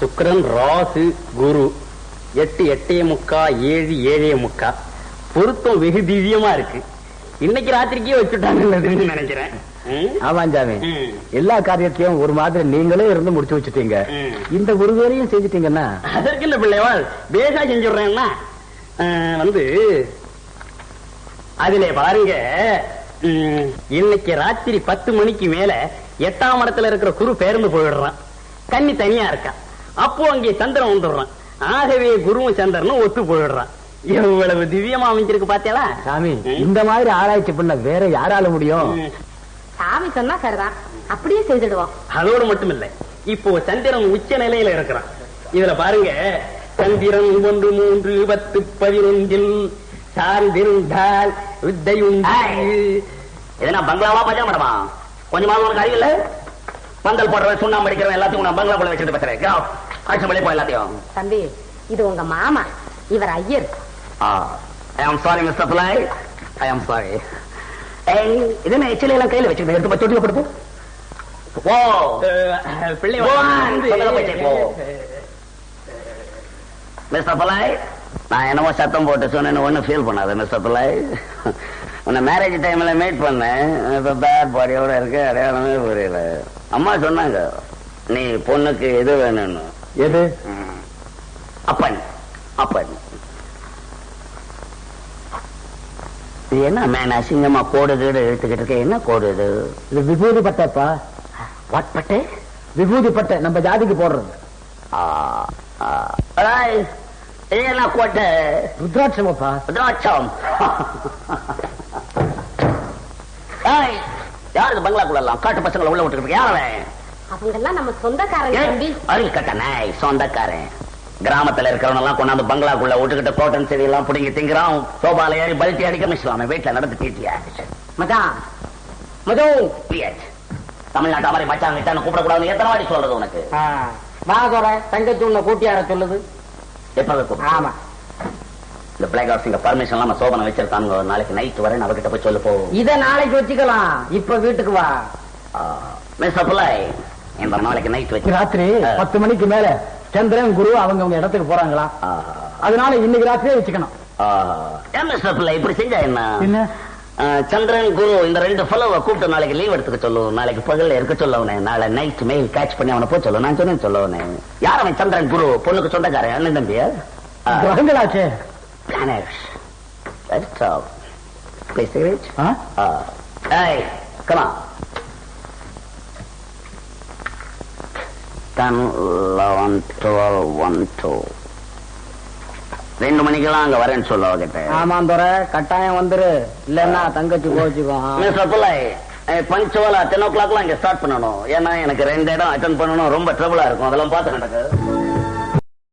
சுக்கிரன் ராசு குரு. எட்டு எட்டே முக்கா ஏழு ஏழே முக்கா. பொருத்தம் வெகு திவ்யமா இருக்கு. இன்னைக்கு ராத்திரிக்கே வச்சுட்டாங்கன்னு நினைக்கிறேன். ம்? ஆமாம் சாமி. ம். எல்லா காரியத்தையும் ஒரு மாதிரி நீங்களே இருந்து முடிச்சு வச்சுட்டீங்க. இந்த ஒரு வேலையும் செஞ்சுட்டீங்கன்னா? அதற்கு இல்ல பிள்ளைவாள் பேசா செஞ்சுடுறேன்னா வந்து அதுல பாருங்க இன்னைக்கு ராத்திரி பத்து மணிக்கு மேல எட்டாம் இடத்துல இருக்கிற குரு பேருந்து போயிடுறான். கன்னி தனியா இருக்கான் அப்போ அங்கே சந்திரன் வந்துடுறான். ஆகவே குருவும் சந்திரனும் ஒத்து போயிடுறான். எவ்வளவு திவ்யமா அமைஞ்சிருக்கு பாத்தியாளா? சாமி. இந்த மாதிரி ஆராய்ச்சி பண்ண வேற யாரால முடியும். சாமி சொன்னா சரிதான். அப்படியே செய்துடுவோம். அதோடு மட்டும் இல்ல இப்போ சந்திரன் உச்ச நிலையில இருக்கிறான். இதுல பாருங்க. சந்திரன் ஒன்று மூன்று பத்து பதினொன்றில் சார்ந்திருந்தால் வித்தையுண்டு. இதனா பங்களாவா பஜா மேடமா? கொஞ்சமாவது உனக்கு அறிவில்ல பந்தல் போடுறவன் சுண்ணாம்பு அடிக்கிறவன் எல்லாத்தையும் நான் பங்களாக்குள்ள வச்சுட்டு பேசுறேன். ஆக்ஷன் வெளியே எல்லாத்தையும் தம்பி இது உங்க மாமா. இவர் ஐயர். ஐ ஆம் சாரி மிஸ்டர் பிள்ளை ஐ ஆம் சாரி ஏய் இது என்ன எச்சில எல்லாம் கையில வச்சுக்கிட்டு எடுத்து தொட்டில போட்டு போ. பிள்ளை போ. மிஸ்டர் பிள்ளை நான் என்னமோ சத்தம் போட்டு சொன்னேன்னு ஒன்னும் ஃபீல் பண்ணாத மிஸ்டர் பிள்ளை உன்னை மேரேஜ் டைம்ல மீட் பண்ணேன். இப்ப பேட் பாடியோட இருக்க அடையாளமே புரியல. அம்மா சொன்னாங்க நீ பொண்ணுக்கு எது வேணும்னு. எது. அப்பன். அப்பன். இது என்ன மேன்? அசிங்கமா கோடு கீடு இழுத்துக்கிட்டு இருக்க. என்ன கோடு இது? இது விபூதி பட்டைப்பா. வாட் பட்டு? விபூதி பட்டை. நம்ம ஜாதிக்கு போடுறது. ஆ, ஆ. அடாய், இது என்ன கோட்டை? ருத்ராட்சமப்பா. திராட்சம் ஏய், யார் இது பங்களாக்குள்ள காட்டு பசங்களை உள்ள விட்டுக்கிட்டு யார் அவன்? அவங்க எல்லாம் நம்ம சொந்தக்காரங்க தம்பி. கட்ட சொந்தக்காரன். கிராமத்துல இருக்கிறவங்க எல்லாம் கொண்டாந்து பங்களாக்குள்ள விட்டுக்கிட்டு கோட்டன் செடி எல்லாம் பிடிங்கி திங்கிறான். சோபால ஏறி பல்ட்டி அடிக்க மிஸ்லாம வீட்டுல நடந்து மச்சான் மதோ தமிழ்நாட்டு மாதிரி மச்சான் கிட்டான்னு கூப்பிடக்கூடாதுன்னு எத்தனை வாடி சொல்றது உனக்கு? மாதோட தங்கச்சி உன்னை கூட்டியார சொல்லுது. எப்ப? ஆமா. இந்த பிளாக் ஹவுஸ் பர்மிஷன் இல்லாம சோபனை வச்சிருக்காங்க நாளைக்கு நைட் வரேன் அவகிட்ட போய் சொல்லு போ. இத நாளைக்கு வச்சுக்கலாம். இப்ப வீட்டுக்கு வா. மிஸ் அப்ளை இந்த நாளைக்கு நைட் வச்சு. ராத்திரி ஆ. பத்து மணிக்கு மேல சந்திரன் குரு அவங்க அவங்க இடத்துக்கு போறாங்களா. அதனால இன்னைக்கு ராத்திரியே வச்சுக்கணும். இப்படி செஞ்சா என்ன? ஆ, சந்திரன் குரு இந்த ரெண்டு ஃபெலோவை கூப்பிட்டு நாளைக்கு லீவ் எடுத்துக்க சொல்லு. நாளைக்கு பகல்ல இருக்க சொல்ல அவனே நாளை நைட் மெயில் கேட்ச் பண்ணி அவனை போய் சொல்லு. நான் சொன்னேன் சொல்ல அவனே யார் அவன் சந்திரன் குரு? பொண்ணுக்கு சொந்தக்காரன் அண்ணன் தம்பியா கிரகங்களாச்சே planets Let's talk. Please, cigarette? ஆ? Uh, hey, Ten, eleven, twelve, one, two. ரெண்டு மணிக்கெல்லாம் அங்க வரேன்னு சொல்ல அவகிட்ட. ஆமாந்தோர கட்டாயம் வந்துரு. இல்லன்னா தங்கச்சி கோச்சுக்கோ மிஸ்டர் பிள்ளை பஞ்சுவலா டென் ஓ கிளாக்லாம் இங்க ஸ்டார்ட் பண்ணணும். ஏன்னா எனக்கு ரெண்டு இடம் அட்டன் பண்ணணும் ரொம்ப ட்ரபிளா இருக்கும். அதெல்லாம் பார்த்து நடக்கு.